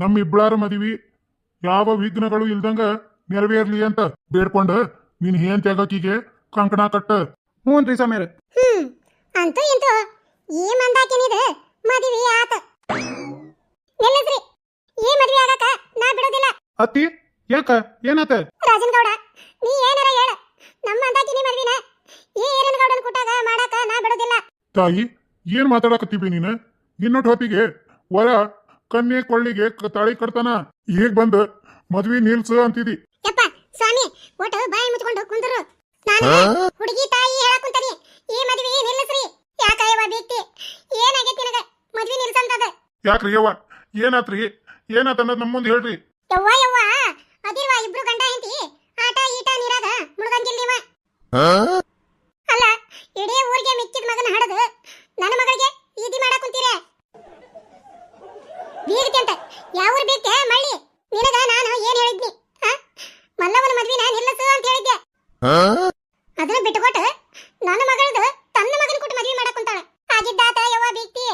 ನಮ್ಮಿಬ್ಬಳಾರ ಮದ್ವಿ ಯಾವ ವಿಘ್ನಗಳು ಇಲ್ದಂಗ ನೆರವೇರ್ಲಿ ಅಂತ ಬೇಡ್ಕೊಂಡ ನೀನ್ ಏನ್ ತೆಗಕಿಗೆ ಕಂಕಣ ಕಟ್ಟ. ಹ್ಞೂ ರೀ ಸ್ವಾಮ್ಯಾರ. ಹ್ಮ್ ಅಂತೂ ಇಂತೂ ಈ ಮಂದಾಕಿನಿದೆ ಮದುವೆ ಆತ. ನಿಲ್ಲಿಸ್ರಿ ಈ ಮದುವೆ ಆಗಾಕ ನಾ ಬಿಡೋದಿಲ್ಲ. ಅತ್ತಿ ಯಾಕ ಏನಾತ? ರಾಜನ್ ಗೌಡ ನೀ ಏನಾರ ಹೇಳ. ನಮ್ಮ ಮಂದಾಕಿನಿ ಮದ್ವಿನ ಈ ಏರನ್ ಗೌಡನ್ ಕುಟಾಗ ಮಾಡಾಕ ನಾ ಬಿಡೋದಿಲ್ಲ. ತಾಯಿ ಏನ್ ಮಾತಾಡಕತ್ತೀವಿ ನೀನು? ಇನ್ನೊಟ್ಟು ಹೊತ್ತಿಗೆ ವರ ಕನ್ಯೆ ಕೊಳ್ಳಿಗೆ ತಾಳಿ ಕಟ್ತಾನ. ಈಗ ಬಂದ ಮದ್ವಿ ನಿಲ್ಸು ಅಂತಿದಿ. ಯಪ್ಪ ಸ್ವಾಮಿ ಒಟ್ಟು ಬಾಯಿ ಮುಚ್ಕೊಂಡು ಕುಂದರು. ನಾನು ಹುಡುಗಿ ತಾಯಿ ಕುಂತಾನಿ. ಈ ಮದ್ವಿ ನಿಲ್ಲಿಸ್ರಿ. ಯಾಕ ಯವ್ವ ಬೇಕ್ತಿ ಏನಾಗೈತಿ ನಿನಗ? ಮದ್ವಿ ನಿಲ್ಸಂತದ. ಯಾಕ್ರಿ ಯವ್ವ? ಏನಾತ್ರಿ? ಏನಾತ ಅನ್ನೋದ್ ನಮ್ಮ ಮುಂದೆ ಹೇಳ್ರಿ. ಯವ್ವ ಯವ್ವ ಅದಿರ್ವ ಇಬ್ರು ಗಂಡ ಹೆಂಡತಿ. ಆಟ ಈಟ ನೀರಾಗ ಮುಳುಗಂಗಿಲ್ಲ ನೀವ ಅಲ್ಲ ಇಡೀ ಊರಿಗೆ ಮಿಕ್ಕಿದ ಮಗನ ಹಡದು ನನ್ನ ಮಗಳಿಗೆ ಈದಿ ಮಾಡಕ್ ಕುಂತೀರ ಬೀಗತಿ ಅಂತ ಯಾವ ಊರ್ ಬೀಗ್ತೆ ಮಳ್ಳಿ ನಿನಗ ನಾನು ಏನ್ ಹೇಳಿದ್ನಿ ಆ? ಮಲ್ಲವನ ಮದ್ವಿನ ನಿಲ್ಲಿಸು ಅಂತ ಹೇಳಿದ್ದೆ ಅದನ್ನ ಬಿಟ್ಟುಕೊಟ್ಟು ನನ್ನ ಮಗಳದು ತನ್ನ ಮಗನ ಕೊಟ್ಟು ಮದ್ವಿ ಮಾಡಕ್ ಕುಂತಾಳ ಆಗಿದ್ದಾತ ಯವ್ವ ಬೀಗ್ತಿ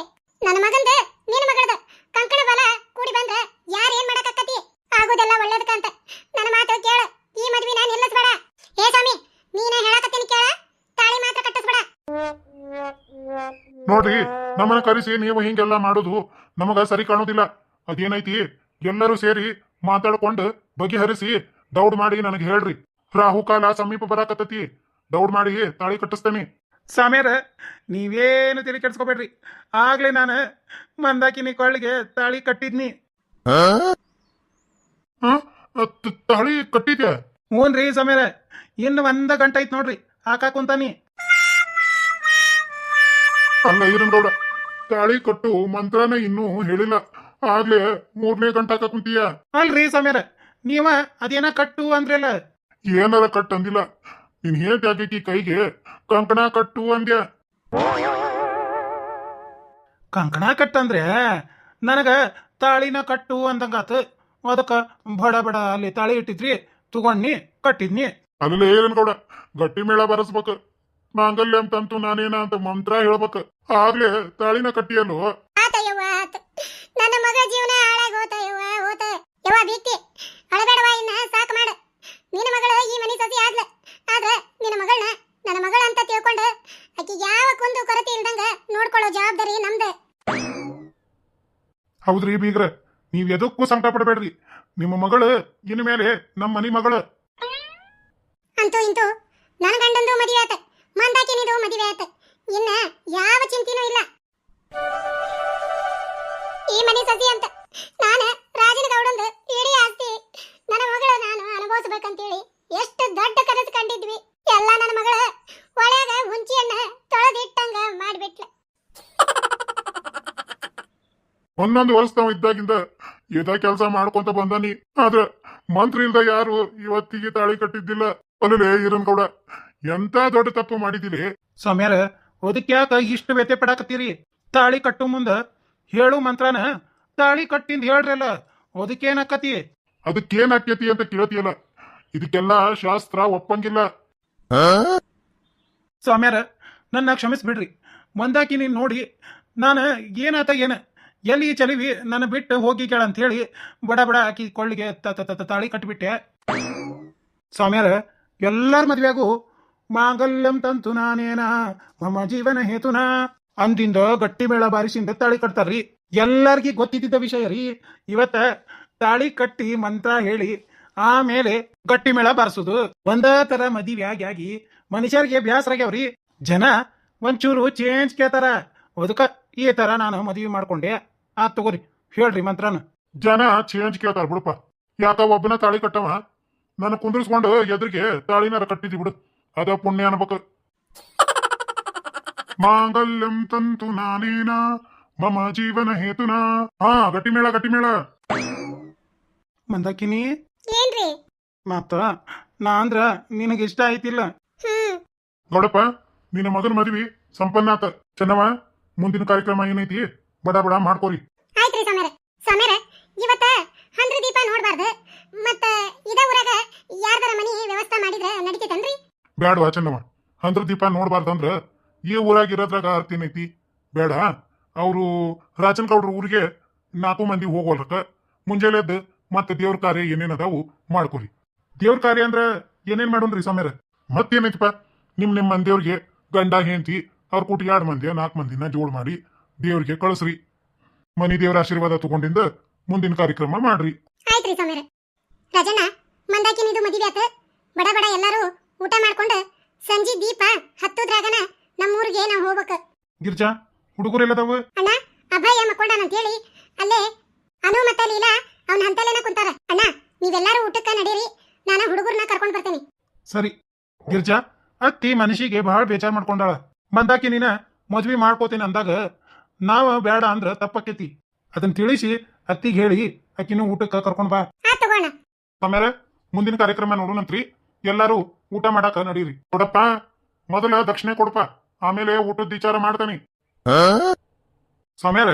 ನನ್ನ ಮಗಂದ ನಿನ್ನ ಮಗಳದ ಕಂಕಣ ಬಲ ಕೂಡಿ ಬಂದ್ರ ಯಾರ ಏನ್ ಮಾಡಕತ್ತತಿ ಆಗೋದೆಲ್ಲ ಒಳ್ಳೇದಕ್ಕಂತ ನನ್ನ ಮಾತು ಕೇಳ ಈ ಮದ್ವಿನ ನಿಲ್ಲಿಸ್ಬೇಡ ಏ ಸ್ವಾಮಿ ನೀನ ಹೇಳಕತ್ತೀನಿ ಕೇಳ ತಾಳಿ ಮಾತ್ರ ಕಟ್ಟಿಸ್ಬೇಡ ನೋಡ್ರಿ ನಮ್ಮನ್ನ ಕರೆಸಿ ನೀವು ಹಿಂಗೆಲ್ಲ ಮಾಡೋದು ನಮಗ ಸರಿ ಕಾಣೋದಿಲ್ಲ. ಅದೇನೈತಿ? ಎಲ್ಲರೂ ಸೇರಿ ಮಾತಾಡ್ಕೊಂಡು ಬಗೆಹರಿಸಿ ದೌಡ್ ಮಾಡಿ ನನಗೆ ಹೇಳ್ರಿ. ರಾಹುಕಾಲ ಸಮೀಪ ಬರಾಕತ್ತತಿ. ದೌಡ್ ಮಾಡಿ ತಾಳಿ ಕಟ್ಟಿಸ್ತೇನೆ. ಸಮೇರ ನೀವೇನು ತಿಳಿ ಕೆಡ್ಸ್ಕೊಬೇಡ್ರಿ. ಆಗ್ಲೇ ನಾನು ಮಂದಾಕಿನಿ ಕೊಳ್ಳಿಗೆ ತಾಳಿ ಕಟ್ಟಿದ್ನಿ. ತಾಳಿ ಕಟ್ಟಿದ್ಯಾ? ಹ್ಞೂನ್ರಿ ಸಮೇರ ಇನ್ನು ಒಂದ ಗಂಟೆ ಐತ್ ನೋಡ್ರಿ. ಹಾಕಾಕ್ ಕುಂತಾನಿ. ಅಲ್ಲ ಈರನ್ಗೌಡ ತಾಳಿ ಕಟ್ಟು ಮಂತ್ರನ ಇನ್ನೂ ಹೇಳಿಲ್ಲ. ಆಗ್ಲೇ ಮೂರನೇ ಗಂಟಾಕ ಕುಂತೀಯ? ಅಲ್ರಿ ಸಮೀರ ನೀವ ಅದೇನ ಕಟ್ಟು ಅಂದ್ರಲ್ಲ? ಏನಾರ ಕಟ್ ಅಂದಿಲ್ಲ. ನೀನ್ ಹೇಳ್ ಕೈಗೆ ಕಂಕಣ ಕಟ್ಟು ಅಂದ್ಯ? ಕಂಕಣ ಕಟ್ಟಂದ್ರೆ ನನಗ ತಾಳಿನ ಕಟ್ಟು ಅಂದಂಗಾತ. ಅದಕ್ಕ ಬಡ ಬಡ ಅಲ್ಲಿ ತಾಳಿ ಇಟ್ಟಿದ್ರಿ ತಗೊಂಡ್ನಿ ಕಟ್ಟಿದ್ನಿ. ಅಲ್ಲೇ ಏರನ್ಗೌಡ ಗಟ್ಟಿ ಮೇಳ ಬರಸ್ಬೇಕು. ಮಾಂಗಲ್ಯ ಅಂತಂತೂ ನಾನೇನ ಅಂತ ಮಂತ್ರ ಹೇಳ್ಬೇಕ. ಆಗ್ಲೇ ತಾಳಿನ ಕಟ್ಟಿಯಲ್ಲೋ? ಆತ ಯವ್ವ ಆತ ನನ್ನ ಮಗ ಜೀವನ ಹಾಳಾಗಿ ಹೋತ ಯವ್ವ ಹೋತ. ಯವ್ವ ಬೀಗ್ತಿ ಅಳಬೇಡವ ಇನ್ನ ಸಾಕು ಮಾಡ. ನಿನ್ನ ಮಗಳು ಈ ಮನೆ ಸತಿ ಆದ್ಲ. ಆದ್ರ ನಿನ್ನ ಮಗಳನ್ನ ನನ್ನ ಮಗಳ ಅಂತ ತಿಳ್ಕೊಂಡು ಆಕಿ ಯಾವ ಕುಂದು ಕೊರತೆ ಇಲ್ದಂಗ ನೋಡ್ಕೊಳ್ಳೋ ಜವಾಬ್ದಾರಿ ನಮ್ದು. ಹೌದ್ರಿ ಬೀಗ್ರ ನೀವ್ ಎದಕ್ಕೂ ಸಂಕಟ ಪಡಬೇಡ್ರಿ. ನಿಮ್ಮ ಮಗಳು ಇನ್ಮೇಲೆ ನಮ್ಮ ಮನಿ ಮಗಳು. ಅಂತೂ ಇಂತೂ ನನ್ನ ಗಂಡಂದು ಮದುವೆ ಆತ. ಮಂದಾಕಿನಿದು ಮದುವೆ ಆತ ಇನ್ನ ಯಾವ ಚಿಂತಿನೂ ಇಲ್ಲ. ಈ ಮನೆ ಸಸಿ ಅಂತ ನಾನು ರಾಜನ ಗೌಡಂದು ಇಡೀ ಆಸ್ತಿ. ನನ್ನ ಮಗಳ ನಾನು ಅನುಭವಿಸ್ಬೇಕಂತೇಳಿ ಎಷ್ಟು ದೊಡ್ಡ ಕನಸು ಕಂಡಿದ್ವಿ. ಎಲ್ಲ ನನ್ನ ಮಗಳ ಒಳಗ ಹುಂಚಿಯನ್ನ ತೊಳೆದಿಟ್ಟಂಗ ಮಾಡಿಬಿಟ್ಲ. ಒಂದೊಂದು ವರ್ಷ ನಾವು ಇದ್ದಾಗಿಂದ ಇದ ಕೆಲಸ ಮಾಡ್ಕೊಂತ ಬಂದಾನಿ ಆದ್ರ ಮಂತ್ರಿ ಇಲ್ದ ಯಾರು ಇವತ್ತಿಗೆ ತಾಳಿ ಕಟ್ಟಿದ್ದಿಲ್ಲ. ಅಲ್ಲೇ ಈರನ್ಗೌಡ ಎಂತ ದೊಡ್ಡ ತಪ್ಪು ಮಾಡಿದಿರಿ ಸ್ವಾಮ್ಯಾರ ಅದಕ್ಕೆ ಯಾಕ ಇಷ್ಟು ವ್ಯತೆ ಪಡಾಕತ್ತೀರಿ? ತಾಳಿ ಕಟ್ಟು ಮುಂದ ಹೇಳು ಮಂತ್ರನ. ತಾಳಿ ಕಟ್ಟಿಂದ ಹೇಳ್ರಲ್ಲ ಅದಕ್ಕೇನಕ್ಕತಿ ಅದಕ್ಕೇನ್ ಆಕ್ಯತಿ ಅಂತ ಕೇಳ್ತಿಯಲ್ಲ ಇದಕ್ಕೆಲ್ಲ ಶಾಸ್ತ್ರ ಒಪ್ಪಂಗಿಲ್ಲ. ಸ್ವಾಮ್ಯಾರ ನನ್ನ ಕ್ಷಮಿಸ್ಬಿಡ್ರಿ. ಮಂದಾಕಿ ನೀನ್ ನೋಡಿ ನಾನು ಏನಾತ ಏನ? ಎಲ್ಲಿ ಚಲಿವಿ ನನ್ನ ಬಿಟ್ಟು ಹೋಗಿ ಕೇಳ ಅಂತ ಹೇಳಿ ಬಡ ಬಡ ಹಾಕಿ ಕೊಳ್ಳಿಗೆ ತಾಳಿ ಕಟ್ಬಿಟ್ಟೆ. ಸ್ವಾಮ್ಯಾರ ಎಲ್ಲಾರ ಮದ್ವೆಗೂ ಮಾಂಗಲ್ಯಂ ತಂತು ನಾನೇನ, ಮಮ ಜೀವನ ಹೇತುನಾ? ಅಂದಿಂದ ಗಟ್ಟಿ ಮೇಳ ಬಾರಿಸಿಂದ ತಾಳಿ ಕಟ್ತಾರ್ರಿ. ಎಲ್ಲಾರ್ಗಿ ಗೊತ್ತಿದ್ದ ವಿಷಯ ರೀ. ಇವತ್ತ ತಾಳಿ ಕಟ್ಟಿ ಮಂತ್ರ ಹೇಳಿ, ಆಮೇಲೆ ಗಟ್ಟಿ ಮೇಳ ಬಾರಿಸೋದು. ಒಂದೇ ತರ ಮದುವೆ ಆಗಿ ಆಗಿ ಮನುಷ್ಯರಿಗೆ ಬ್ಯಾಸರಾಗ್ಯಾವ್ರಿ ಜನ ಒಂಚೂರು ಚೇಂಜ್ ಕೇಳ್ತಾರ. ಅದಕ್ಕ ಈ ತರ ನಾನು ಮದುವೆ ಮಾಡ್ಕೊಂಡೆ. ಆ ತಗೋರಿ, ಹೇಳ್ರಿ ಮಂತ್ರನ. ಜನ ಚೇಂಜ್ ಕೇಳ್ತಾರ ಬಿಡಪ್ಪ. ಯಾಕ ಒಬ್ಬನ ತಾಳಿ ಕಟ್ಟವ? ನನ್ನ ಕುಂದ್ರಿಸ್ಕೊಂಡು ಎದುರಿಗೆ ತಾಳಿನಾರ ಕಟ್ಟಿದ್ವಿ ಬಿಡು. ಅದ ಪುಣ್ಯ ಅನ್ಬೇಕು. ಮಾಂಗಲ್ಯಂ ತಂತು ನಾನೇನ ಮಮ ಜೀವನ ಹೇತುನಾ. ಹಾ ಗಟ್ಟಿಮೇಳ ಗಟ್ಟಿಮೇಳ. ಗಟ್ಟಿ ಮೇಳ ಮಂದಾಕಿನಿ? ಏನ್ರಿ? ಮತ್ತ ನಾ ಅಂದ್ರ ನಿನಗೆ ಇಷ್ಟ ಆಯ್ತಿಲ್ಲ. ಹ್ಮ್. ನೋಡಪ್ಪ ನಿನ್ನ ಮಗನ ಮದ್ವಿ ಸಂಪನ್ನ ಆತ. ಚೆನ್ನವ ಮುಂದಿನ ಕಾರ್ಯಕ್ರಮ ಏನೈತಿ? ಬಡ ಬಡ ಮಾಡ್ಕೋರಿ. ಆಯ್ತ್ರಿ ಸಮೀರ ಸಮೀರ ಇವತ್ತ ಹಂದ್ರ ದೀಪ ನೋಡ್ಬಾರ್ದು. ಮತ್ತ ಇದ ಊರಾಗ ಯಾರ್ದಾರ ಮನಿ ವ್ಯವಸ್ಥೆ ಮಾಡಿದ್ರೆ ನಡಿತೈತನ್ರಿ? ಬ್ಯಾಡವಾ ಚೆನ್ನವ ಅಂದ್ರ ದೀಪ ನೋಡ್ಬಾರ್ದಂದ್ರ ಈ ಊರಾಗ ಇರೋದ್ರಾಗ ಅರ್ಥ ಏನೈತಿ? ಬೇಡ. ಅವರು ರಾಜನ್ ಗೌಡ್ರ ಊರಿಗೆ ನಾಲ್ಕು ಮಂದಿ ಹೋಗೋಲ್ರಕ ಮುಂಜಾನೆ ಎದ್ದು ಮತ್ತೆ ದೇವ್ರ ಕಾರ್ಯ ಏನೇನ್ ಅದಾವು ಮಾಡ್ಕೊರಿ. ದೇವ್ರ ಕಾರ್ಯ ಅಂದ್ರ ಏನೇನ್ ಮಾಡೋಣ್ರಿ ಸಮೇರ ಮತ್ತೇನೈತಪ್ಪ? ನಿಮ್ ನಿಮ್ ಮಂದಿಯವ್ರಿಗೆ ಗಂಡ, ಹೆಂಡತಿ, ಅವ್ರ ಕೂಟಿ ಎರಡು ಮಂದಿ, ನಾಲ್ಕು ಮಂದಿನ ಜೋಡ್ ಮಾಡಿ ದೇವ್ರಿಗೆ ಕಳಿಸ್ರಿ. ಮನಿ ದೇವ್ರ ಆಶೀರ್ವಾದ ತಗೊಂಡಿಂದ ಮುಂದಿನ ಕಾರ್ಯಕ್ರಮ ಮಾಡ್ರಿ. ಆಯ್ತ್ರಿ ಸಮೀರ ರಾಜಣ್ಣ ಮಂದಾಕಿನಿದು ಮದುವೆ ಆತ. ಬಡ ಬಡ ಎಲ್ಲರೂ ಊಟ ಮಾಡ್ಕೊಂಡು ಸಂಜೆ ದೀಪ ಹತ್ತುದ್ರಾಗನ ನಮ್ಮೂರಿಗೆ ನಾವು ಹೋಗ್ಬೇಕು. ಗಿರ್ಜಾ ಹುಡುಗರು ಹುಡುಗರೆಲ್ಲದಾವ ಅಣ್ಣ ಅಭಯ ಮಕ್ಕೊಂಡಾನಂತ ಹೇಳಿ ಅಲ್ಲೇ ಅನು ಮತ್ತೆ ಲೀಲಾ ಅವನ ಹಂತಲೇನ ಕುಂತಾರ. ಅಣ್ಣ ನೀವೆಲ್ಲರೂ ಊಟಕ್ಕೆ ನಡೀರಿ ನಾನು ಹುಡುಗರನ್ನ ಕರ್ಕೊಂಡು ಬರ್ತೀನಿ. ಸರಿ. ಗಿರ್ಜಾ ಅತ್ತಿ ಮನುಷ್ಯಗೆ ಬಹಳ ಬೇಜಾರ್ ಮಾಡ್ಕೊಂಡಾಳ. ಬಂದಾಕಿ ನೀನ ಮದ್ವಿ ಮಾಡ್ಕೋತೀನಿ ಅಂದಾಗ ನಾವ ಬೇಡ ಅಂದ್ರ ತಪ್ಪಕ್ಕೈತಿ. ಅದನ್ನ ತಿಳಿಸಿ ಅತ್ತಿಗೆ ಹೇಳಿ ಅಕ್ಕಿನೂ ಊಟಕ್ಕೆ ಕರ್ಕೊಂಡು ಬಾ. ತಗೋಣ ಆಮೇಲೆ ಮುಂದಿನ ಕಾರ್ಯಕ್ರಮ ನೋಡೋಣಂತ್ರಿ. ಎಲ್ಲಾರು ಊಟ ಮಾಡಾಕ ನಡೀರಿ. ಕೊಡಪ್ಪ ಮೊದಲ ದಕ್ಷಿಣೆ ಕೊಡಪ್ಪ ಆಮೇಲೆ ಊಟದ ವಿಚಾರ ಮಾಡ್ತಾನೆ. ಸ್ವಾಮ್ಯಾರ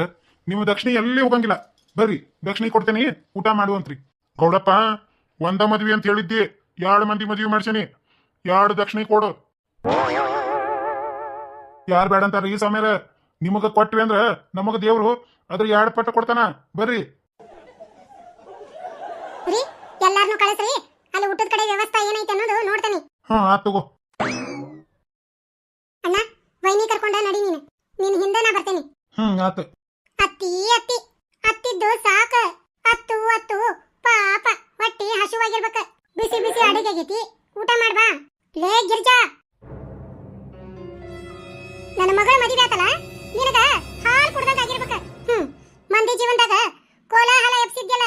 ನೀವು ದಕ್ಷಿಣೆ ಎಲ್ಲಿ ಹೋಗಂಗಿಲ್ಲ. ಬರ್ರಿ ದಕ್ಷಿಣೆ ಕೊಡ್ತೇನೆ ಊಟ ಮಾಡುವಂತ್ರಿ. ಗೌಡಪ್ಪ ಒಂದ ಮದ್ವಿ ಅಂತ ಹೇಳಿದ್ದೆ ಎರಡು ಮಂದಿ ಮದ್ವಿ ಮಾಡ್ಸೇನಿ? ಎರಡು ದಕ್ಷಿಣೆ ಕೊಡು. ಯಾರು ಬೇಡ ಅಂತಾರ ಈ ಸ್ವಾಮ್ಯಾರ ನಿಮಗ ಕೊಟ್ವಿ ಅಂದ್ರ ನಮಗ ದೇವ್ರು ಅದ್ರ ಎರಡು ಪಟ್ಟ ಕೊಡ್ತಾನ? ಬರ್ರಿ. ಎಲ್ಲಾರನು ಕಳಿಸ್ರಿ ಅಲ್ಲಿ ಊಟದ ಕಡೆ ವ್ಯವಸ್ಥೆ ಏನೈತೆ ಅನ್ನೋದು ನೋಡ್ತೇನೆ ಹಾ ಆತ್ ತಗೋ. ಅಣ್ಣ ವೈನಿ ಕರ್ಕೊಂಡ ನಡಿ ನೀನು. ನಿನ್ ಹಿಂದೆ ನಾ ಬರ್ತೇನೆ. ಹ್ಮ್ ಆತ. ಅತ್ತಿ ಅತ್ತಿ. ಅತ್ತಿದ್ದು ಸಾಕ. ಅತ್ತು ಅತ್ತು. ಪಾಪ ಹೊಟ್ಟಿ ಹಸುವಾಗಿರ್ಬೇಕ. ಬಿಸಿ ಬಿಸಿ ಅಡಿಗೆ ಆಗೈತಿ. ಊಟ ಮಾಡ್ಬಾ ಲೇ ಗಿರ್ಜಾ. ನನ್ನ ಮಗಳ ಮದುವೆ ಆತಲ್ಲ ನಿನಗ ಹಾಲು ಕುಡ್ದಂಗ ಆಗಿರ್ಬೇಕ ಹ್ಮ್ ಮಂದಿ ಜೀವನದಾಗ ಕೋಲಾಹಲ ಎಬ್ಸಿದ್ಯಲ್ಲ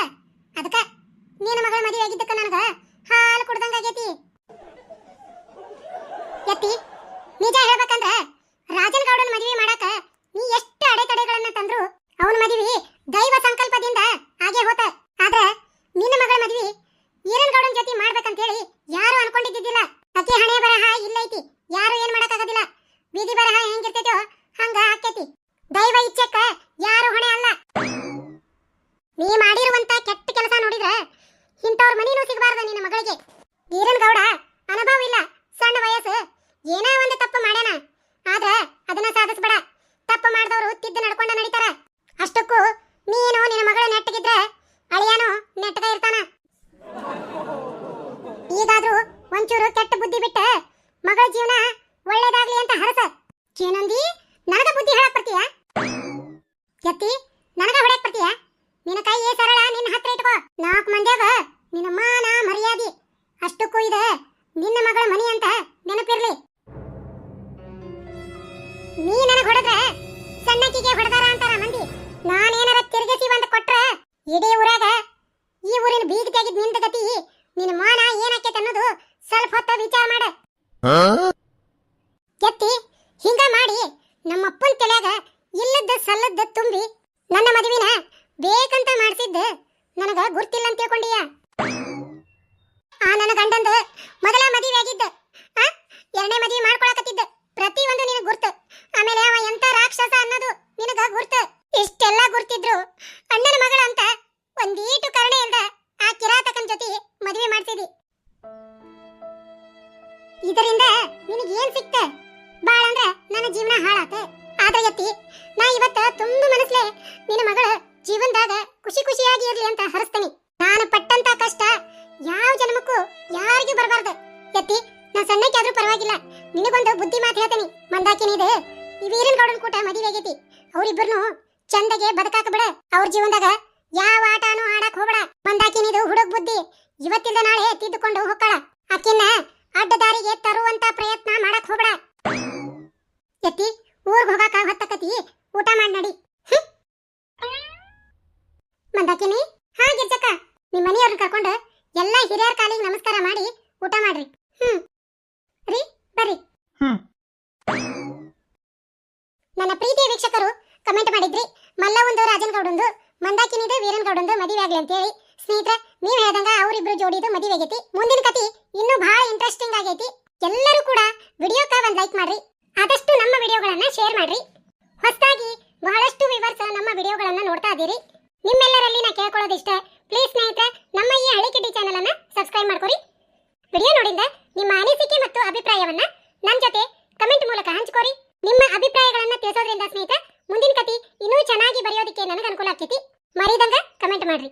ಅದಕ್ಕ ನಿನ್ನ ಮಗಳ ಮದುವೆ ಆಗಿದ್ದಕ್ಕ ನನಗ ಹಾಲು ಕುಡ್ದಂಗ ಆಗೈತಿ ಎತ್ತಿ ನಿಜ ಹೇಳ್ಬೇಕಂದ್ರ ರಾಜನ್ ಗೌಡನ ಮದುವೆ ಮಾಡಾಕ ನೀ ಎಷ್ಟು ಅಡೆತಡೆಗಳನ್ನ ತಂದ್ರು ಅವನ ಮದುವೆ ದೈವ ಸಂಕಲ್ಪದಿಂದ ಹಾಗೆ ಹೋತ ಆದ್ರ ನಿನ್ನ ಮಗಳ ಮದುವೆ ಈರನ್ ಗೌಡನ್ ಜೊತೆ ಮಾಡ್ಬೇಕಂತೇಳಿ ಯಾರು ಅನ್ಕೊಂಡಿದ್ದಿದ್ದಿಲ್ಲ ಅಕ್ಕಿ ಹಣೆ ಬರಹ ಇಲ್ಲೈತಿ ಯಾರು ಏನ್ ಮಾಡಕ್ಕಾಗೋದಿಲ್ಲ ಬೀದಿ ಬರಹ ಹೆಂಗಿರ್ತೈತೋ ಹಂಗ ಆಕ್ಕೈತಿ ದೈವ ಇಚ್ಛೆಕ್ಕ ಯಾರು ಹೊಣೆ ಅಲ್ಲ ನೀ ಮಾಡಿರುವಂತ ಕೆಟ್ಟ ಕೆಲಸ ನೋಡಿದ್ರ ಇಂಥವ್ರ ಮನಿನೂ ಸಿಗಬಾರ್ದ ನಿನ್ನ ಮಗಳಿಗೆ. ವೀರನ್ ಗೌಡ, ಅನುಭವ ಇಲ್ಲ, ಸಣ್ಣ ವಯಸ್ಸು. ಏನೋ ಒಂದು ತಪ್ಪು ಮಾಡ್ಯಾನ. ಆದ್ರೆ ಅದನ್ನ ಸಾಧಿಸ್ಬೇಡ. ತಪ್ಪು ಮಾಡಿದವರು ತಿದ್ದು ನಡ್ಕೊಂಡ ನಡೀತಾರ. ಅಷ್ಟಕ್ಕೂ ನೀನು ನಿನ್ನ ಮಗಳ ನೆಟ್ಟಗಿದ್ರೆ ಅಳಿಯಾನು ನೆಟ್ಟಗ ಇರ್ತಾನ. ಈಗಾದ್ರೂ ಒಂಚೂರು ಕೆಟ್ಟ ಬುದ್ಧಿ ಬಿಟ್ಟ ಸಣ್ಣಕ್ಕಿಗೆ ಹೊಡೆದಾರ ಅಂತಾರ ಮಂದಿ. ನಾನೇನಾರ ತಿರುಗಿಸಿ ಬಂದು ಕೊಟ್ರ ಇಡೀ ಊರಾಗ ಈ ಊರಿನ ಬೀಗ ತೆಗಿದ್ನಿಂದ ಗತಿ ನಿನ್ನ ಮಾನ ಏನಾಕೈತೆ ಅನ್ನೋದು ಸ್ವಲ್ಪ ಹೊತ್ತ ವಿಚಾರ ಮಾಡ. ಎತ್ತಿ ಹಿಂಗ ಮಾಡಿ ನಮ್ಮಪ್ಪನ್ ತಲೆಯಾಗ ಇಲ್ಲದ ಸಲ್ಲದ ತುಂಬಿ ನನ್ನ ಮದುವಿನ ಬೇಕಂತ ಮಾಡ್ತಿದ್ದೆ ನನಗ ಗುರ್ತಿಲ್ಲ ಅಂತ ತಿಳ್ಕೊಂಡಿಯ? ಆ ನನ್ನ ಗಂಡಂದು ಮೊದಲ ಮದುವೆ ಆಗಿದ್ದ ಆ ಎರಡನೇ ಮದುವೆ ಮಾಡ್ಕೊಳಕತ್ತಿದ್ದ. ಪ್ರತಿ ಒಂದು ನಿನಗ್ ಗುರ್ತು. ಆಮೇಲೆ ಅವ ಎಂತ ರಾಕ್ಷಸ ಅನ್ನೋದು ನಿನಗ ಗುರ್ತು. ಇಷ್ಟೆಲ್ಲ ಗುರ್ತಿದ್ರು ಅಣ್ಣನ ಮಗಳ ಅಂತ ಒಂದೀಟು ಕರುಣೆಯಿಂದ ಆ ಕಿರಾತಕನ ಜೊತೆ ಮದುವೆ ಮಾಡ್ತಿದಿ ಇದರಿಂದ ನಿನಗೆ ಏನ್ ಸಿಕ್ತ? ಬಾಳ ಅಂದ್ರ ನನ್ನ ಜೀವನ ಹಾಳಾತ. ಆದ್ರೆ ಯತ್ತಿ ನಾ ಇವತ್ತ ತುಂಬ ಮನಸ್ಲೆ ನಿನ್ನ ಮಗಳ ಜೀವನದಾಗ ಖುಷಿ ಖುಷಿಯಾಗಿ ಇರ್ಲಿ ಅಂತ ಹರಸ್ತೇನೆ. ನಾನು ಪಟ್ಟಂತ ಕಷ್ಟ ಯಾವ ಜನ್ಮಕ್ಕೂ ಯಾರಿಗೂ ಬರಬಾರ್ದು. ಯತ್ತಿ ನಾ ಸಣ್ಣಕ್ಕೆ ಆದ್ರೂ ಪರವಾಗಿಲ್ಲ. ನಿನಗೊಂದು ಬುದ್ಧಿ ಮಾತು ಹೇಳ್ತೀನಿ. ಮಂದಾಕಿನಿದೆ ಈ ವೀರನ್ ಗೌಡನ್ ಕೂಟ ಮದುವೆ ಆಗೈತಿ. ಅವ್ರಿಬ್ಬರ್ನು ಚಂದಗೆ ಬದುಕಾಕ ಬಿಡ. ಅವ್ರ ಜೀವನದಾಗ ಯಾವ ಆಟನೂ ಆಡಕ್ ಹೋಗ್ಬೇಡ. ಮಂದಾಕಿನಿದು ಹುಡುಗ ಬುದ್ಧಿ. ಇವತ್ತಿಂದ ನಾಳೆ ತಿದ್ದುಕೊಂಡು ಹೋಗ್ಕಳ ಅಕ್ಕಿನ ಅಡ್ಡ ದಾರಿಗೆ ತರುವಂತ ಪ್ರಯತ್ನ ಮಾಡಕ್ ಹೋಗ್ಬೇಡ. ಎತ್ತಿ ಊರ್ಗ್ ಹೋಗಾಕ ಹೊತ್ತಕತಿ. ಊಟ ಮಾಡಿ ನಡಿ ಹ್ಮ್? ಮಂದಾಕಿನಿ ಹಾ ಗಿರ್ಜಕ್ಕ ನಿಮ್ ಮನೆಯವ್ರನ್ನ ಕರ್ಕೊಂಡು ಎಲ್ಲಾ ಹಿರಿಯರ ಕಾಲಿಗೆ ನಮಸ್ಕಾರ ಮಾಡಿ ಊಟ ಮಾಡ್ರಿ ಹ್ಮ್ ರೀ ಬರ್ರಿ ಹ್ಮ್. ನನ್ನ ಪ್ರೀತಿಯ ವೀಕ್ಷಕರು ಕಮೆಂಟ್ ಮಾಡಿದ್ರಿ ಮಲ್ಲ ಒಂದು ರಾಜನ್ ಗೌಡಂದು ಮಂದಾಕಿನಿದು ವೀರನ್ ಗೌಡಂದು ಮದುವೆ ಆಗ್ಲಿ ಅಂತೇಳಿ ಸ್ನೇಹಿತರೆ ನೀವ್ ಹೇಳ್ದಂಗ ಅವರಿಬ್ರು ಜೋಡಿದು ಮದುವೆ ಆಗೈತಿ. ಮುಂದಿನ ಕತಿ ಇನ್ನೂ ಬಹಳ ಇಂಟ್ರೆಸ್ಟಿಂಗ್ ಆಗೈತಿ. ಎಲ್ಲರೂ ಕೂಡ ವಿಡಿಯೋಕ್ಕ ಒಂದ್ ಲೈಕ್ ಮಾಡ್ರಿ. ಆದಷ್ಟು ನಮ್ಮ ವಿಡಿಯೋಗಳನ್ನ ಶೇರ್ ಮಾಡ್ರಿ. ಹೊಸದಾಗಿ ಬಹಳಷ್ಟು ವಿವರ್ಸ್ ನಮ್ಮ ವಿಡಿಯೋಗಳನ್ನ ನೋಡ್ತಾ ಇದ್ದೀರಿ. ನಿಮ್ಮೆಲ್ಲರಲ್ಲಿ ನಾ ಕೇಳ್ಕೊಳ್ಳೋದಿಷ್ಟೇ. ಪ್ಲೀಸ್ ಸ್ನೇಹಿತರೆ, ನಮ್ಮ ಈ ಹಳಿ ಕಿಟ್ಟಿ ಚಾನಲ್ ಅನ್ನ ಸಬ್ಸ್ಕ್ರೈಬ್ ಮಾಡ್ಕೊರಿ. ವಿಡಿಯೋ ನೋಡಿದ ನಿಮ್ಮ ಅನಿಸಿಕೆ ಮತ್ತು ಅಭಿಪ್ರಾಯವನ್ನ ನನ್ನ ಜೊತೆ ಕಮೆಂಟ್ ಮೂಲಕ ಹಂಚ್ಕೊರಿ. ನಿಮ್ಮ ಅಭಿಪ್ರಾಯಗಳನ್ನ ತಿಳಿಸೋದ್ರಿಂದ ಸ್ನೇಹಿತರೆ, ಮುಂದಿನ ಕತಿ ಇನ್ನೂ ಚೆನ್ನಾಗಿ ಬರೆಯೋದಕ್ಕೆ ನನಗೆ ಅನುಕೂಲ ಆಗ್ತೈತಿ. ಮರಿದಂಗ ಕಮೆಂಟ್ ಮಾಡ್ರಿ.